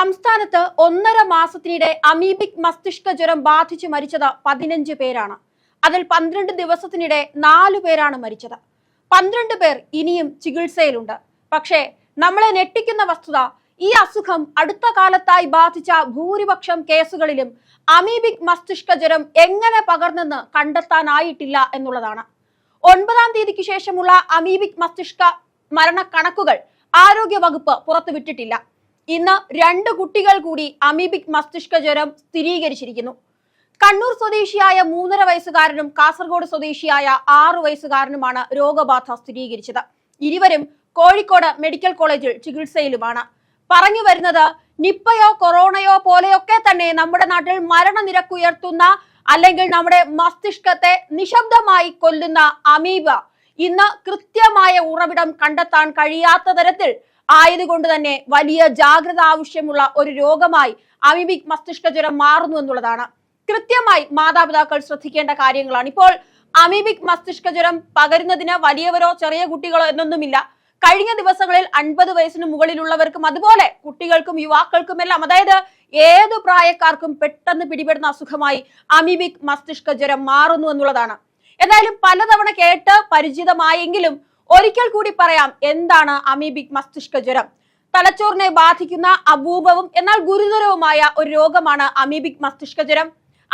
സംസ്ഥാനത്ത് ഒന്നര മാസത്തിനിടെ അമീബിക് മസ്തിഷ്ക ജ്വരം ബാധിച്ച് മരിച്ചത് പതിനഞ്ച് പേരാണ്. അതിൽ പന്ത്രണ്ട് ദിവസത്തിനിടെ നാലു പേരാണ് മരിച്ചത്. പന്ത്രണ്ട് പേർ ഇനിയും ചികിത്സയിലുണ്ട്. പക്ഷേ നമ്മളെ ഞെട്ടിക്കുന്ന വസ്തുത ഈ അസുഖം അടുത്ത കാലത്തായി ബാധിച്ച ഭൂരിപക്ഷം കേസുകളിലും അമീബിക് മസ്തിഷ്ക ജ്വരം എങ്ങനെ പകർന്നെന്ന് കണ്ടെത്താനായിട്ടില്ല എന്നുള്ളതാണ്. ഒൻപതാം തീയതിക്ക് ശേഷമുള്ള അമീബിക് മസ്തിഷ്ക മരണക്കണക്കുകൾ ആരോഗ്യ വകുപ്പ് പുറത്തുവിട്ടിട്ടില്ല. ഇന്ന് രണ്ട് കുട്ടികൾ കൂടി അമീബിക് മസ്തിഷ്ക ജ്വരം സ്ഥിരീകരിച്ചിരിക്കുന്നു. കണ്ണൂർ സ്വദേശിയായ മൂന്നര വയസ്സുകാരനും കാസർഗോഡ് സ്വദേശിയായ ആറു വയസ്സുകാരനുമാണ് രോഗബാധ സ്ഥിരീകരിച്ചത്. ഇരുവരും കോഴിക്കോട് മെഡിക്കൽ കോളേജിൽ ചികിത്സയിലുമാണ്. പറഞ്ഞു വരുന്നത് നിപ്പയോ കൊറോണയോ പോലെയൊക്കെ തന്നെ നമ്മുടെ നാട്ടിൽ മരണനിരക്ക് ഉയർത്തുന്ന അല്ലെങ്കിൽ നമ്മുടെ മസ്തിഷ്കത്തെ നിശബ്ദമായി കൊല്ലുന്ന അമീബ ഇന്ന് കൃത്യമായ ഉറവിടം കണ്ടെത്താൻ കഴിയാത്ത തരത്തിൽ ആയതുകൊണ്ട് തന്നെ വലിയ ജാഗ്രത ആവശ്യമുള്ള ഒരു രോഗമായി അമിബിക് മസ്തിഷ്ക ജ്വരം മാറുന്നു എന്നുള്ളതാണ്. കൃത്യമായി മാതാപിതാക്കൾ ശ്രദ്ധിക്കേണ്ട കാര്യങ്ങളാണ്. ഇപ്പോൾ അമീബിക് മസ്തിഷ്ക ജ്വരം പകരുന്നതിന് വലിയവരോ ചെറിയ കുട്ടികളോ എന്നൊന്നുമില്ല. കഴിഞ്ഞ ദിവസങ്ങളിൽ അൻപത് വയസ്സിന് മുകളിലുള്ളവർക്കും അതുപോലെ കുട്ടികൾക്കും യുവാക്കൾക്കും എല്ലാം അതായത് ഏത് പ്രായക്കാർക്കും പെട്ടെന്ന് പിടിപെടുന്ന അസുഖമായി അമീബിക് മസ്തിഷ്ക ജ്വരം മാറുന്നു എന്നുള്ളതാണ്. എന്തായാലും പലതവണ കേട്ട് പരിചിതമായെങ്കിലും ഒരിക്കൽ കൂടി പറയാം എന്താണ് അമീബിക് മസ്തിഷ്ക ജ്വരം. തലച്ചോറിനെ ബാധിക്കുന്ന അപൂപവും എന്നാൽ ഗുരുതരവുമായ ഒരു രോഗമാണ് അമീബിക് മസ്തിഷ്ക ജ്വരം.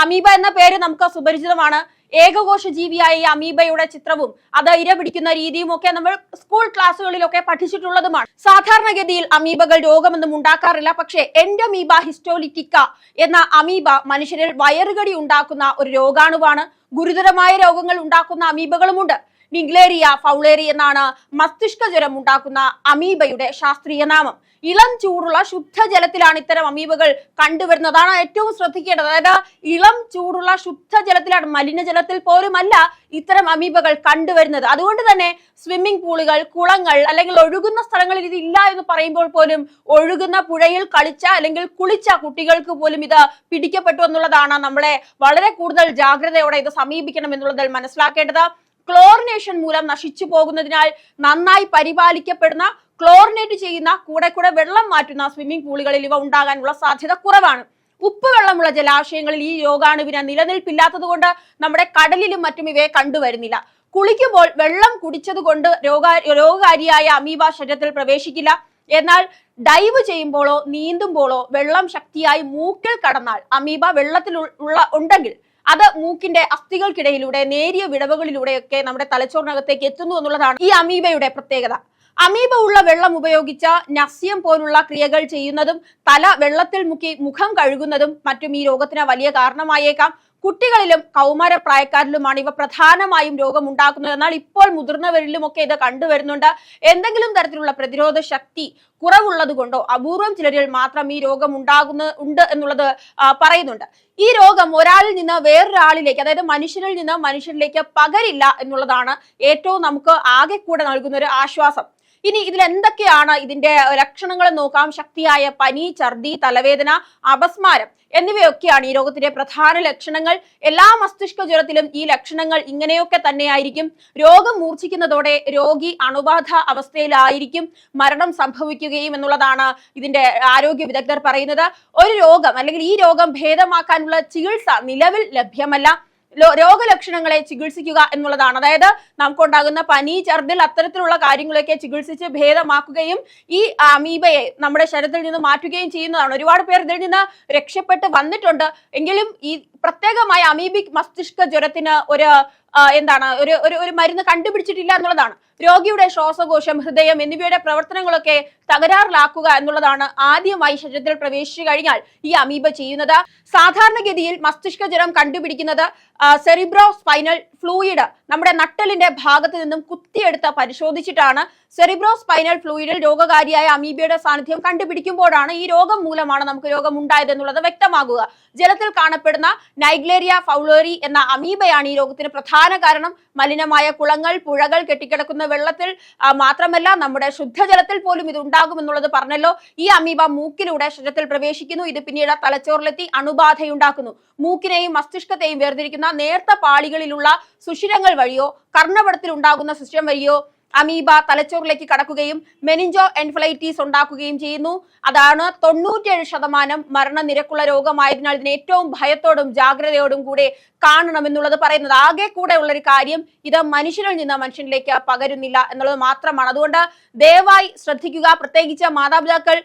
അമീബ എന്ന പേര് നമുക്ക് സുപരിചിതമാണ്. ഏകകോശ ജീവിയായ ഈ അമീബയുടെ ചിത്രവും അത് ഇര പിടിക്കുന്ന രീതിയും ഒക്കെ നമ്മൾ സ്കൂൾ ക്ലാസ്സുകളിലൊക്കെ പഠിച്ചിട്ടുള്ളതുമാണ്. സാധാരണഗതിയിൽ അമീബകൾ രോഗമൊന്നും ഉണ്ടാക്കാറില്ല. പക്ഷേ എൻഡമീബ ഹിസ്റ്റോലിറ്റിക്ക എന്ന അമീബ മനുഷ്യരിൽ വയറുകടി ഉണ്ടാക്കുന്ന ഒരു രോഗാണുവാണ്. ഗുരുതരമായ രോഗങ്ങൾ ഉണ്ടാക്കുന്ന അമീബകളുമുണ്ട്. നിഗ്ലേറിയ ഫൗളേരി എന്നാണ് മസ്തിഷ്ക ജ്വരം ഉണ്ടാക്കുന്ന അമീബയുടെ ശാസ്ത്രീയ നാമം. ഇളം ചൂടുള്ള ശുദ്ധജലത്തിലാണ് ഇത്തരം അമീബകൾ കണ്ടുവരുന്നതാണ് ഏറ്റവും ശ്രദ്ധിക്കേണ്ടത്. അതായത് ഇളം ചൂടുള്ള ശുദ്ധജലത്തിലാണ് മലിനജലത്തിൽ പോലുമല്ല ഇത്തരം അമീബകൾ കണ്ടുവരുന്നത്. അതുകൊണ്ട് തന്നെ സ്വിമ്മിംഗ് പൂളുകൾ കുളങ്ങൾ അല്ലെങ്കിൽ ഒഴുകുന്ന സ്ഥലങ്ങളിൽ ഇത് ഇല്ല എന്ന് പറയുമ്പോൾ പോലും ഒഴുകുന്ന പുഴയിൽ കളിച്ച അല്ലെങ്കിൽ കുളിച്ച കുട്ടികൾക്ക് പോലും ഇത് പിടിക്കപ്പെട്ടു എന്നുള്ളതാണ് നമ്മളെ വളരെ കൂടുതൽ ജാഗ്രതയോടെ ഇത് സമീപിക്കണം എന്നുള്ളതിൽ മനസ്സിലാക്കേണ്ടത്. ക്ലോറിനേഷൻ മൂലം നശിച്ചു പോകുന്നതിനാൽ നന്നായി പരിപാലിക്കപ്പെടുന്ന ക്ലോറിനേറ്റ് ചെയ്യുന്ന കൂടെ കൂടെ വെള്ളം മാറ്റുന്ന സ്വിമ്മിംഗ് പൂളുകളിൽ ഇവ ഉണ്ടാകാനുള്ള സാധ്യത കുറവാണ്. ഉപ്പ് വെള്ളമുള്ള ജലാശയങ്ങളിൽ ഈ രോഗാണുവിന് നിലനിൽപ്പില്ലാത്തത് കൊണ്ട് നമ്മുടെ കടലിലും മറ്റും ഇവയെ കണ്ടുവരുന്നില്ല. കുളിക്കുമ്പോൾ വെള്ളം കുടിച്ചതുകൊണ്ട് രോഗ രോഗകാരിയായ അമീബ ശരീരത്തിൽ പ്രവേശിക്കില്ല. എന്നാൽ ഡൈവ് ചെയ്യുമ്പോഴോ നീന്തുമ്പോഴോ വെള്ളം ശക്തിയായി മൂക്കിൽ കടന്നാൽ അമീബ വെള്ളത്തിൽ ഉള്ള ഉണ്ടെങ്കിൽ അത് മൂക്കിന്റെ അസ്ഥികൾക്കിടയിലൂടെ നേരിയ വിടവുകളിലൂടെയൊക്കെ നമ്മുടെ തലച്ചോറിനകത്തേക്ക് എത്തുന്നു എന്നുള്ളതാണ് ഈ അമീബയുടെ പ്രത്യേകത. അമീബ ഉള്ള വെള്ളം ഉപയോഗിച്ച നസ്യം പോലുള്ള ക്രിയകൾ ചെയ്യുന്നതും തല വെള്ളത്തിൽ മുക്കി മുഖം കഴുകുന്നതും മറ്റും ഈ രോഗത്തിന് വലിയ കാരണമായേക്കാം. കുട്ടികളിലും കൗമാര പ്രായക്കാരിലുമാണ് ഇവ പ്രധാനമായും രോഗം ഉണ്ടാക്കുന്നത് എന്നാൽ ഇപ്പോൾ മുതിർന്നവരിലും ഒക്കെ ഇത് കണ്ടുവരുന്നുണ്ട്. എന്തെങ്കിലും തരത്തിലുള്ള പ്രതിരോധ ശക്തി കുറവുള്ളത് കൊണ്ടോ അപൂർവം ചിലരിൽ മാത്രം ഈ രോഗം ഉണ്ടാകുന്ന ഉണ്ട് എന്നുള്ളത് പറയുന്നുണ്ട്. ഈ രോഗം ഒരാളിൽ നിന്ന് വേറൊരാളിലേക്ക് അതായത് മനുഷ്യനിൽ നിന്ന് മനുഷ്യരിലേക്ക് പകരില്ല എന്നുള്ളതാണ് ഏറ്റവും നമുക്ക് ആകെ കൂടെ നൽകുന്ന ഒരു ആശ്വാസം. ഇനി ഇതിൽ എന്തൊക്കെയാണ് ഇതിന്റെ ലക്ഷണങ്ങൾ നോക്കാം. ശക്തിയായ പനി ഛർദി തലവേദന അപസ്മാരം എന്നിവയൊക്കെയാണ് ഈ രോഗത്തിന്റെ പ്രധാന ലക്ഷണങ്ങൾ. എല്ലാ മസ്തിഷ്ക ജ്വരത്തിലും ഈ ലക്ഷണങ്ങൾ ഇങ്ങനെയൊക്കെ തന്നെയായിരിക്കും. രോഗം മൂർച്ഛിക്കുന്നതോടെ രോഗി അണുബാധ അവസ്ഥയിലായിരിക്കും. മരണം സംഭവിക്കുകയും എന്നുള്ളതാണ് ഇതിന്റെ ആരോഗ്യ വിദഗ്ധർ പറയുന്നത്. ഒരു രോഗം അല്ലെങ്കിൽ ഈ രോഗം ഭേദമാക്കാനുള്ള ചികിത്സ നിലവിൽ ലഭ്യമല്ല. രോഗലക്ഷണങ്ങളെ ചികിത്സിക്കുക എന്നുള്ളതാണ്. അതായത് നമുക്കുണ്ടാകുന്ന പനി ഛർദിൽ അത്തരത്തിലുള്ള കാര്യങ്ങളൊക്കെ ചികിത്സിച്ച് ഭേദമാക്കുകയും ഈ അമീബയെ നമ്മുടെ ശരീരത്തിൽ നിന്ന് മാറ്റുകയും ചെയ്യുന്നതാണ്. ഒരുപാട് പേർ ഇതിൽ നിന്ന് രക്ഷപ്പെട്ട് വന്നിട്ടുണ്ട്. എങ്കിലും ഈ പ്രത്യേകമായ അമീബിക് മസ്തിഷ്ക ജ്വരത്തിന് ഒരു എന്താണ് ഒരു ഒരു ഒരു മരുന്ന് കണ്ടുപിടിച്ചിട്ടില്ല എന്നുള്ളതാണ്. രോഗിയുടെ ശ്വാസകോശം ഹൃദയം എന്നിവയുടെ പ്രവർത്തനങ്ങളൊക്കെ തകരാറിലാക്കുക എന്നുള്ളതാണ് ആദ്യമായി ശരീരത്തിൽ പ്രവേശിച്ചു കഴിഞ്ഞാൽ ഈ അമീബ ചെയ്യുന്നത്. സാധാരണഗതിയിൽ മസ്തിഷ്ക ജ്വരം കണ്ടുപിടിക്കുന്നത് സെറിബ്രോ സ്പൈനൽ ഫ്ലൂയിഡ് നമ്മുടെ നട്ടലിന്റെ ഭാഗത്ത് നിന്നും കുത്തിയെടുത്ത് പരിശോധിച്ചിട്ടാണ് സെറിബ്രോ സ്പൈനൽ ഫ്ലൂയിഡിൽ രോഗകാരിയായ അമീബിയുടെ സാന്നിധ്യം കണ്ടുപിടിക്കുമ്പോഴാണ് ഈ രോഗം മൂലമാണ് നമുക്ക് രോഗം ഉണ്ടായത് എന്നുള്ളത് വ്യക്തമാകുക. ജലത്തിൽ കാണപ്പെടുന്ന നൈഗ്ലേറിയ ഫൗളോറി എന്ന അമീബയാണ് ഈ രോഗത്തിന് പ്രധാന കാരണം. മലിനമായ കുളങ്ങൾ പുഴകൾ കെട്ടിക്കിടക്കുന്ന വെള്ളത്തിൽ മാത്രമല്ല നമ്മുടെ ശുദ്ധജലത്തിൽ പോലും ഇത് ഉണ്ടാകുമെന്നുള്ളത് പറഞ്ഞല്ലോ. ഈ അമീബ മൂക്കിലൂടെ ശരീരത്തിൽ പ്രവേശിക്കുന്നു. ഇത് പിന്നീട് തലച്ചോറിലെത്തി അണുബാധയുണ്ടാക്കുന്നു. മൂക്കിനെയും മസ്തിഷ്കത്തെയും വേർതിരിക്കുന്ന നേർത്ത പാളികളിലുള്ള സുഷിരങ്ങൾ വഴിയോ കർണപടത്തിൽ ഉണ്ടാകുന്ന സിസ്റ്റം വഴിയോ അമീബ തലച്ചോറിലേക്ക് കടക്കുകയും മെനിഞ്ചോ എൻഫ്ലൈറ്റീസ് ഉണ്ടാക്കുകയും ചെയ്യുന്നു. അതാണ് തൊണ്ണൂറ്റിയേഴ് ശതമാനം മരണനിരക്കുള്ള രോഗമായതിനാൽ ഇതിനെ ഏറ്റവും ഭയത്തോടും ജാഗ്രതയോടും കൂടെ കാണണമെന്നുള്ളത് പറയുന്നത്. ആകെ കൂടെ ഉള്ളൊരു കാര്യം ഇത് മനുഷ്യരിൽ നിന്ന് മനുഷ്യനിലേക്ക് പകരുന്നില്ല എന്നുള്ളത് മാത്രമാണ്. അതുകൊണ്ട് ദയവായി ശ്രദ്ധിക്കുക. പ്രത്യേകിച്ച് മാതാപിതാക്കൾ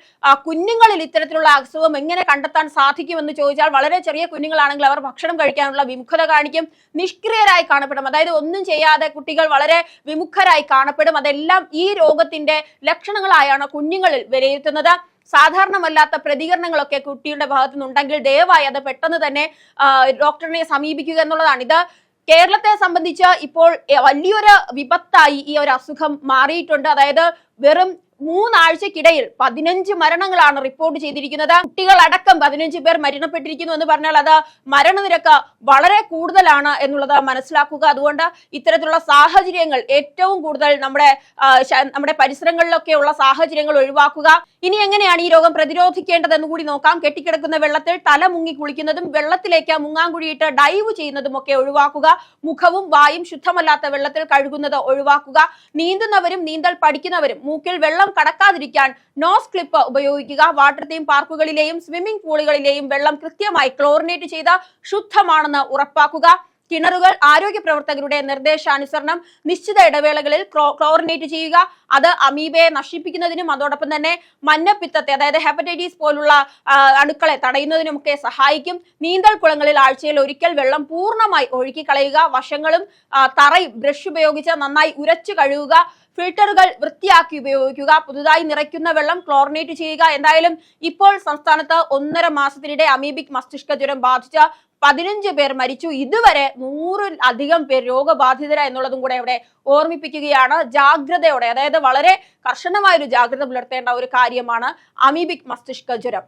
കുഞ്ഞുങ്ങളിൽ ഇത്തരത്തിലുള്ള അസുഖം എങ്ങനെ കണ്ടെത്താൻ സാധിക്കുമെന്ന് ചോദിച്ചാൽ വളരെ ചെറിയ കുഞ്ഞുങ്ങളാണെങ്കിൽ അവർ ഭക്ഷണം കഴിക്കാനുള്ള വിമുഖത കാണിക്കും. നിഷ്ക്രിയരായി കാണപ്പെടും. അതായത് ഒന്നും ചെയ്യാതെ കുട്ടികൾ വളരെ വിമുഖരായി കാണപ്പെടും. അതെല്ലാം ഈ രോഗത്തിന്റെ ലക്ഷണങ്ങളായാണ് കുഞ്ഞുങ്ങളിൽ വിലയിരുത്തുന്നത്. സാധാരണമല്ലാത്ത പ്രതികരണങ്ങളൊക്കെ കുട്ടിയുടെ ഭാഗത്തു നിന്നുണ്ടെങ്കിൽ ദയവായി അത് പെട്ടെന്ന് തന്നെ ഡോക്ടറിനെ സമീപിക്കുക എന്നുള്ളതാണ്. ഇത് കേരളത്തെ സംബന്ധിച്ച് ഇപ്പോൾ വലിയൊരു വിപത്തായി ഈ ഒരു അസുഖം മാറിയിട്ടുണ്ട്. അതായത് വെറും മൂന്നാഴ്ചക്കിടയിൽ പതിനഞ്ച് മരണങ്ങളാണ് റിപ്പോർട്ട് ചെയ്തിരിക്കുന്നത്. കുട്ടികളടക്കം പതിനഞ്ച് പേർ മരണപ്പെട്ടിരിക്കുന്നു എന്ന് പറഞ്ഞാൽ അത് മരണനിരക്ക് വളരെ കൂടുതലാണ് എന്നുള്ളത് മനസ്സിലാക്കുക. അതുകൊണ്ട് ഇത്തരത്തിലുള്ള സാഹചര്യങ്ങൾ ഏറ്റവും കൂടുതൽ നമ്മുടെ നമ്മുടെ പരിസരങ്ങളിലൊക്കെ ഉള്ള സാഹചര്യങ്ങൾ ഒഴിവാക്കുക. ഇനി എങ്ങനെയാണ് ഈ രോഗം പ്രതിരോധിക്കേണ്ടതെന്ന് കൂടി നോക്കാം. കെട്ടിക്കിടക്കുന്ന വെള്ളത്തിൽ തല മുങ്ങി കുളിക്കുന്നതും വെള്ളത്തിലേക്ക് മുങ്ങാങ്കുഴിയിട്ട് ഡൈവ് ചെയ്യുന്നതും ഒക്കെ ഒഴിവാക്കുക. മുഖവും വായും ശുദ്ധമല്ലാത്ത വെള്ളത്തിൽ കഴുകുന്നത് ഒഴിവാക്കുക. നീന്തുന്നവരും നീന്തൽ പഠിക്കുന്നവരും മൂക്കിൽ വെള്ളം കടക്കാതിരിക്കാൻ നോസ് ക്ലിപ്പ് ഉപയോഗിക്കുക. വാട്ടർ തീം പാർക്കുകളിലെയും സ്വിമ്മിംഗ് പൂളുകളിലെയും വെള്ളം കൃത്യമായി ക്ലോറിനേറ്റ് ചെയ്ത് ശുദ്ധമാണെന്ന് ഉറപ്പാക്കുക. കിണറുകൾ ആരോഗ്യ പ്രവർത്തകരുടെ നിർദ്ദേശാനുസരണം നിശ്ചിത ഇടവേളകളിൽ ക്ലോറിനേറ്റ് ചെയ്യുക അത് അമീബയെ നശിപ്പിക്കുന്നതിനും അതോടൊപ്പം തന്നെ മഞ്ഞപ്പിത്തത്തെ അതായത് ഹെപ്പറ്റൈറ്റിസ് പോലുള്ള അണുക്കളെ തടയുന്നതിനുമൊക്കെ സഹായിക്കും. നീന്തൽ കുളങ്ങളിൽ ആഴ്ചയിൽ ഒരിക്കൽ വെള്ളം പൂർണമായി ഒഴുക്കി കളയുക വശങ്ങളും തറയും ബ്രഷ് ഉപയോഗിച്ച് നന്നായി ഉരച്ചു കഴുകുക ഫിൽട്ടറുകൾ വൃത്തിയാക്കി ഉപയോഗിക്കുക പുതുതായി നിറയ്ക്കുന്ന വെള്ളം ക്ലോറിനേറ്റ് ചെയ്യുക. എന്തായാലും ഇപ്പോൾ സംസ്ഥാനത്ത് ഒന്നര മാസത്തിനിടെ അമീബിക് മസ്തിഷ്ക ജ്വരം ബാധിച്ച പതിനഞ്ച് പേർ മരിച്ചു. ഇതുവരെ നൂറിൽ അധികം പേർ രോഗബാധിതര എന്നുള്ളതും കൂടെ ഇവിടെ ഓർമ്മിപ്പിക്കുകയാണ്. ജാഗ്രതയോടെ അതായത് വളരെ കർശനമായ ഒരു ജാഗ്രത പുലർത്തേണ്ട ഒരു കാര്യമാണ് അമീബിക് മസ്തിഷ്ക ജ്വരം.